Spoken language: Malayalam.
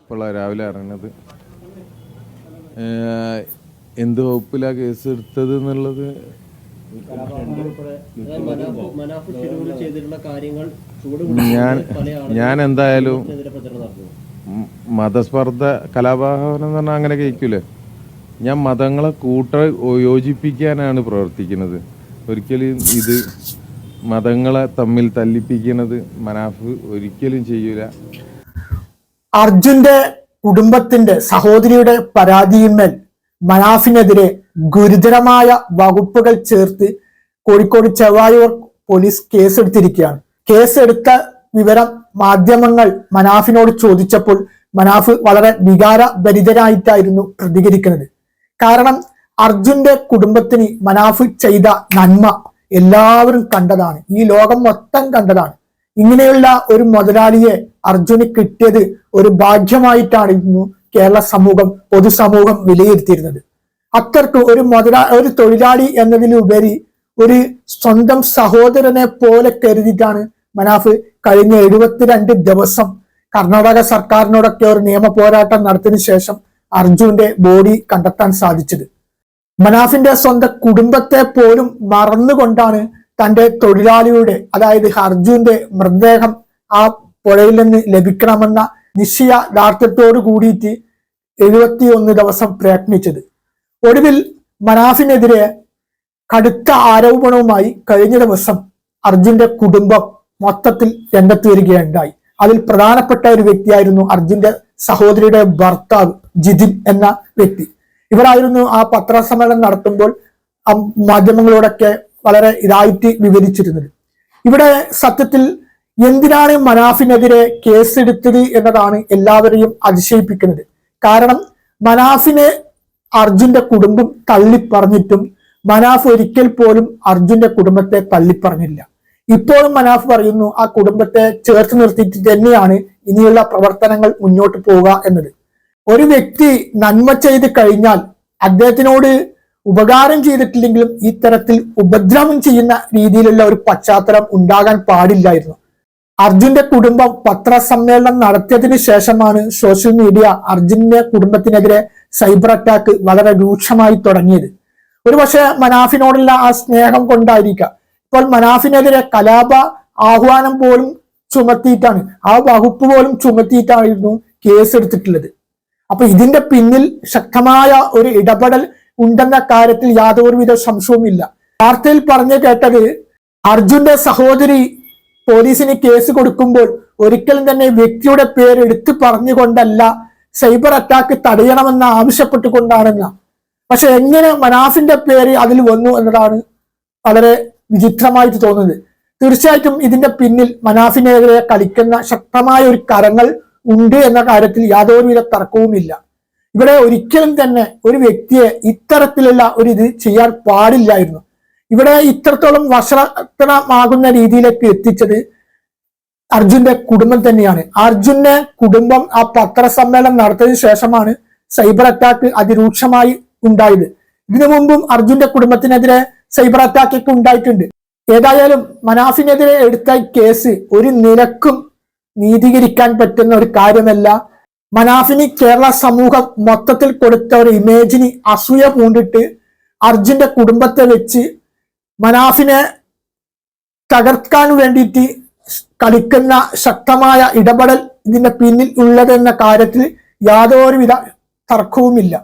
ഇപ്പോൾ രാവിലെ അറിഞ്ഞത് എന്ത് വകുപ്പിലാ കേസ് എടുത്തത് എന്നുള്ളത്? ഞാൻ ഞാൻ എന്തായാലും മതസ്പർദ്ധ കലാപാഹനം എന്ന് പറഞ്ഞാൽ അങ്ങനെ കഴിക്കൂലേ ഞാൻ മതങ്ങളെ കൂട്ട യോജിപ്പിക്കാനാണ് പ്രവർത്തിക്കുന്നത്. ഒരിക്കലും ഇത് മതങ്ങളെ തമ്മിൽ തല്ലിപ്പിക്കുന്നത് മനാഫ് ഒരിക്കലും ചെയ്യൂല. അർജുന്റെ കുടുംബത്തിന്റെ സഹോദരിയുടെ പരാതിയിന്മേൽ മനാഫിനെതിരെ ഗുരുതരമായ വകുപ്പുകൾ ചേർത്ത് കോഴിക്കോട് ചെവായൂർ പോലീസ് കേസെടുത്തിരിക്കുകയാണ്. കേസെടുത്ത വിവരം മാധ്യമങ്ങൾ മനാഫിനോട് ചോദിച്ചപ്പോൾ മനാഫ് വളരെ വികാരഭരിതനായിട്ടായിരുന്നു പ്രതികരിക്കുന്നത്. കാരണം അർജുന്റെ കുടുംബത്തിന് മനാഫ് ചെയ്ത നന്മ എല്ലാവരും കണ്ടതാണ്. ഈ ലോകം മൊത്തം കണ്ടതാണ്. ഇങ്ങനെയുള്ള ഒരു മുതലാളിയെ അർജുന് കിട്ടിയത് ഒരു ഭാഗ്യമായിട്ടായിരുന്നു കേരള സമൂഹം പൊതുസമൂഹം വിലയിരുത്തിയിരുന്നത്. അത്തർക്ക് ഒരു മുതലാ ഒരു തൊഴിലാളി എന്നതിലുപരി ഒരു സ്വന്തം സഹോദരനെ പോലെ കരുതിയിട്ടാണ് മനാഫ് കഴിഞ്ഞ എഴുപത്തിരണ്ട് ദിവസം കർണാടക സർക്കാരിനോടൊക്കെ ഒരു നിയമ പോരാട്ടം നടത്തിയതിനു ശേഷം അർജുന്റെ ബോഡി കണ്ടെത്താൻ സാധിച്ചത്. മനാഫിന്റെ സ്വന്തം കുടുംബത്തെ പോലും മറന്നുകൊണ്ടാണ് തന്റെ തൊഴിലാളിയുടെ അതായത് അർജുന്റെ മൃതദേഹം ആ പുഴയിൽ നിന്ന് ലഭിക്കണമെന്ന നിശ്ചയ നിശ്ചയദാർഢ്യത്തോടു കൂടിയിട്ട് എഴുപത്തിയൊന്ന് ദിവസം പ്രയത്നിച്ചത്. ഒടുവിൽ മനാഫിനെതിരെ കടുത്ത ആരോപണവുമായി കഴിഞ്ഞ ദിവസം അർജുന്റെ കുടുംബം മൊത്തത്തിൽ രംഗത്ത് വരികയുണ്ടായി. അതിൽ പ്രധാനപ്പെട്ട ഒരു വ്യക്തിയായിരുന്നു അർജുന്റെ സഹോദരിയുടെ ഭർത്താവ് ജിതിൻ എന്ന വ്യക്തി. ഇവരായിരുന്നു ആ പത്രസമ്മേളനം നടത്തുമ്പോൾ മാധ്യമങ്ങളോടൊക്കെ വളരെ ഇതായിട്ട് വിവരിച്ചിരുന്നത്. ഇവിടെ സത്യത്തിൽ എന്തിനാണ് മനാഫിനെതിരെ കേസെടുത്തത് എന്നതാണ് എല്ലാവരെയും അതിശയിപ്പിക്കുന്നത്. കാരണം മനാഫിനെ അർജുന്റെ കുടുംബം തള്ളിപ്പറഞ്ഞിട്ടും മനാഫ് ഒരിക്കൽ പോലും അർജുന്റെ കുടുംബത്തെ തള്ളിപ്പറഞ്ഞില്ല. ഇപ്പോഴും മനാഫ് പറയുന്നു ആ കുടുംബത്തെ ചേർത്ത് നിർത്തിയിട്ട് തന്നെയാണ് ഇനിയുള്ള പ്രവർത്തനങ്ങൾ മുന്നോട്ട് പോവുക എന്നത്. ഒരു വ്യക്തി നന്മ ചെയ്ത് കഴിഞ്ഞാൽ അദ്ദേഹത്തിനോട് ഉപകാരം ചെയ്തിട്ടില്ലെങ്കിലും ഇത്തരത്തിൽ ഉപദ്രവം ചെയ്യുന്ന രീതിയിലുള്ള ഒരു പശ്ചാത്തലം ഉണ്ടാകാൻ പാടില്ലായിരുന്നു. അർജുന്റെ കുടുംബം പത്രസമ്മേളനം നടത്തിയതിനു ശേഷമാണ് സോഷ്യൽ മീഡിയ അർജുന്റെ കുടുംബത്തിനെതിരെ സൈബർ അറ്റാക്ക് വളരെ രൂക്ഷമായി തുടങ്ങിയത്. ഒരുപക്ഷെ മനാഫിനോടുള്ള ആ സ്നേഹം കൊണ്ടായിരിക്കാം. ഇപ്പോൾ മനാഫിനെതിരെ കലാപ ആഹ്വാനം പോലും ചുമത്തിയിട്ടാണ് ആ വകുപ്പ് പോലും ചുമത്തിയിട്ടായിരുന്നു കേസ് എടുത്തിട്ടുള്ളത് അപ്പൊ ഇതിന്റെ പിന്നിൽ ശക്തമായ ഒരു ഇടപെടൽ ഉണ്ടെന്ന കാര്യത്തിൽ യാതൊരുവിധ സംശയവുമില്ല. വാർത്തയിൽ പറഞ്ഞു കേട്ടത് അർജുന്റെ സഹോദരി പോലീസിന് കേസ് കൊടുക്കുമ്പോൾ ഒരിക്കലും തന്നെ വ്യക്തിയുടെ പേര് എടുത്തു പറഞ്ഞുകൊണ്ടല്ല സൈബർ അറ്റാക്ക് തടയണമെന്ന് ആവശ്യപ്പെട്ടുകൊണ്ടാണെന്ന. പക്ഷെ എങ്ങനെ മനാഫിന്റെ പേര് അതിൽ വന്നു എന്നതാണ് വളരെ വിചിത്രമായിട്ട് തോന്നുന്നത്. തീർച്ചയായിട്ടും ഇതിന്റെ പിന്നിൽ മനാഫിനെതിരെ കളിക്കുന്ന ശക്തമായ ഒരു കരങ്ങൾ ഉണ്ട് എന്ന കാര്യത്തിൽ യാതൊരുവിധ തർക്കവുമില്ല. ഇവിടെ ഒരിക്കലും തന്നെ ഒരു വ്യക്തിയെ ഇത്തരത്തിലുള്ള ഒരു ഇത് ചെയ്യാൻ പാടില്ലായിരുന്നു. ഇവിടെ ഇത്രത്തോളം വസ്ത്രമാകുന്ന രീതിയിലേക്ക് എത്തിച്ചത് അർജുന്റെ കുടുംബം തന്നെയാണ്. അർജുന്റെ കുടുംബം ആ പത്രസമ്മേളനം നടത്തിയതിനു ശേഷമാണ് സൈബർ അറ്റാക്ക് അതിരൂക്ഷമായി ഉണ്ടായത്. ഇതിനു മുമ്പും അർജുന്റെ കുടുംബത്തിനെതിരെ സൈബർ അറ്റാക്ക് ഒക്കെ ഉണ്ടായിട്ടുണ്ട്. ഏതായാലും മനാഫിനെതിരെ എടുത്ത കേസ് ഒരു നിലക്കും നീതീകരിക്കാൻ പറ്റുന്ന ഒരു കാര്യമല്ല. മനാഫിന് കേരള സമൂഹം മൊത്തത്തിൽ കൊടുത്ത ഒരു ഇമേജിന് അസൂയ പൂണ്ടിട്ട് അർജുന്റെ കുടുംബത്തെ വെച്ച് മനാഫിനെ തകർക്കാൻ വേണ്ടിയിട്ട് കളിക്കുന്ന ശക്തമായ ഇടപെടൽ ഇതിന്റെ പിന്നിൽ ഉള്ളതെന്ന കാര്യത്തിൽ യാതൊരുവിധ തർക്കവുമില്ല.